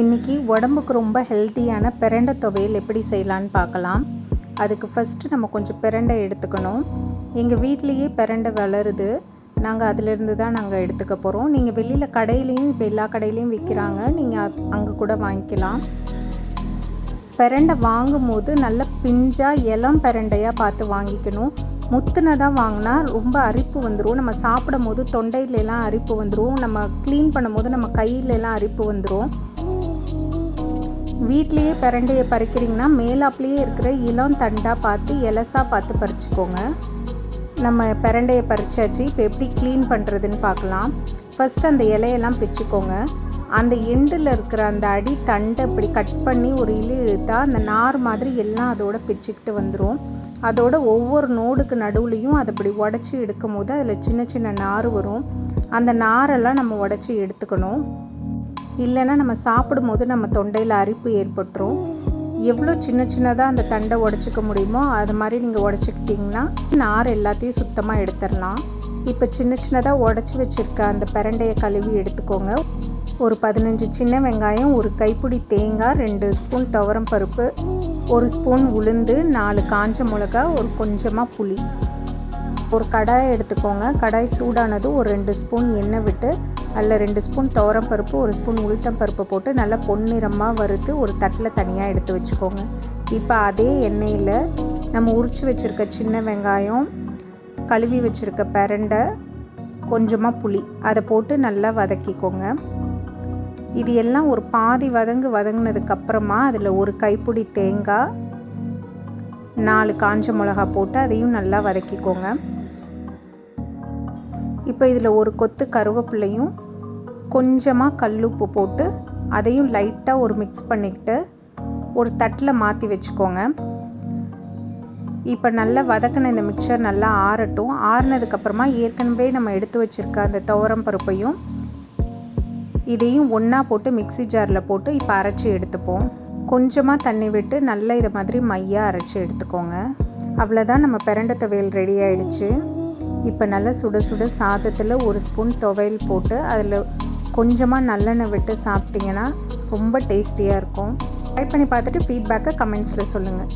இன்றைக்கி உடம்புக்கு ரொம்ப ஹெல்த்தியான பிரண்டை துவையல் எப்படி செய்யலான்னு பார்க்கலாம். அதுக்கு ஃபஸ்ட்டு நம்ம கொஞ்சம் பிரண்டை எடுத்துக்கணும். எங்கள் வீட்லேயே பிரண்டை வளருது. நாங்கள் அதிலிருந்து தான் நாங்கள் எடுத்துக்க போகிறோம் நீங்கள் வெளியில் கடையிலையும் இப்போ எல்லா கடையிலையும் விற்கிறாங்க நீங்கள் அங்கே கூட வாங்கிக்கலாம். பிரண்டை வாங்கும் போது நல்ல பிஞ்சாக இளம் பிரண்டையாக பார்த்து வாங்கிக்கணும். முத்துனதாக வாங்கினா ரொம்ப அரிப்பு வந்துடும் நம்ம சாப்பிடும் போது தொண்டையிலலாம் அரிப்பு வந்துடும் நம்ம க்ளீன் பண்ணும்போது நம்ம கையிலலாம் அரிப்பு வந்துடும் வீட்லேயே பிரண்டையை பறிக்கிறீங்கன்னா மேலாப்லேயே இருக்கிற இளம் தண்டாக பார்த்து எலசாக பார்த்து பறிச்சுக்கோங்க. நம்ம பிரண்டையை பறிச்சாச்சு இப்போ எப்படி க்ளீன் பண்ணுறதுன்னு பார்க்கலாம். ஃபஸ்ட் அந்த இலையெல்லாம் பிச்சுக்கோங்க. அந்த எண்டில் இருக்கிற அந்த அடி தண்டை இப்படி கட் பண்ணி ஒரு இழு இழுத்தா அந்த நார் மாதிரி எல்லாம் அதோட பிச்சுக்கிட்டு வந்துடும் அதோட ஒவ்வொரு நோடுக்கு நடுவுலையும் அதை இப்படி உடச்சி எடுக்கும் போது அதில் சின்ன சின்ன நார் வரும். அந்த நாரெல்லாம் நம்ம உடச்சி எடுத்துக்கணும். இல்லைன்னா நம்ம சாப்பிடும்போது நம்ம தொண்டையில் அரிப்பு ஏற்பட்டுரும். எவ்வளோ சின்ன சின்னதாக அந்த தண்டை உடச்சிக்க முடியுமோ அது மாதிரி நீங்கள் உடச்சிக்கிட்டிங்கன்னா நார் எல்லாத்தையும் சுத்தமாக எடுத்துடலாம். இப்போ சின்ன சின்னதாக உடச்சி வச்சுருக்க அந்த பிரண்டையை கழுவி எடுத்துக்கோங்க. ஒரு பதினஞ்சு சின்ன வெங்காயம் ஒரு கைப்பிடி தேங்காய் ரெண்டு ஸ்பூன் துவரம் பருப்பு ஒரு ஸ்பூன் உளுந்து நாலு காஞ்ச மிளகா ஒரு கொஞ்சமாக புளி. ஒரு கடாயை எடுத்துக்கோங்க. கடாய் சூடானது ஒரு ரெண்டு ஸ்பூன் எண்ணெய் விட்டு அதில் ரெண்டு ஸ்பூன் துவரம் பருப்பு ஒரு ஸ்பூன் உளுத்தம் பருப்பு போட்டு நல்லா பொன்னிறமாக வறுத்து ஒரு தட்டில் தனியாக எடுத்து வச்சுக்கோங்க. இப்போ அதே எண்ணெயில் நம்ம உரித்து வச்சுருக்க சின்ன வெங்காயம் கழுவி வச்சுருக்க பிரண்டை கொஞ்சமாக புளி அதை போட்டு நல்லா வதக்கிக்கோங்க. இது எல்லாம் ஒரு பாதி வதங்கு வதங்கினதுக்கப்புறமா அதில் ஒரு கைப்பிடி தேங்காய் நாலு காஞ்ச மிளகா போட்டு அதையும் நல்லா வதக்கிக்கோங்க. இப்போ இதில் ஒரு கொத்து கருவேப்பிலையும் கொஞ்சமாக கல்லுப்பு போட்டு அதையும் லைட்டாக ஒரு மிக்ஸ் பண்ணிக்கிட்டு ஒரு தட்டில் மாற்றி வச்சுக்கோங்க. இப்போ நல்லா வதக்கின இந்த மிக்சர் நல்லா ஆறட்டும். ஆறுனதுக்கப்புறமா ஏற்கனவே நம்ம எடுத்து வச்சுருக்க அந்த துவரம் பருப்பையும் இதையும் ஒன்றா போட்டு மிக்சி ஜாரில் போட்டு இப்போ அரைச்சி எடுத்துப்போம். கொஞ்சமாக தண்ணி விட்டு நல்லா இதை மாதிரி மையாக அரைச்சி எடுத்துக்கோங்க. அவ்வளோதான் நம்ம பிரண்டை துவையல் ரெடி ஆயிடுச்சு. இப்போ நல்லா சுட சுட சாதத்தில் ஒரு ஸ்பூன் துவையல் போட்டு அதில் கொஞ்சமாக நல்லெண்ணெய் விட்டு சாப்பிட்டிங்கன்னா ரொம்ப டேஸ்டியாக இருக்கும். ட்ரை பண்ணி பார்த்துட்டு ஃபீட்பேக்கை கமெண்ட்ஸில் சொல்லுங்கள்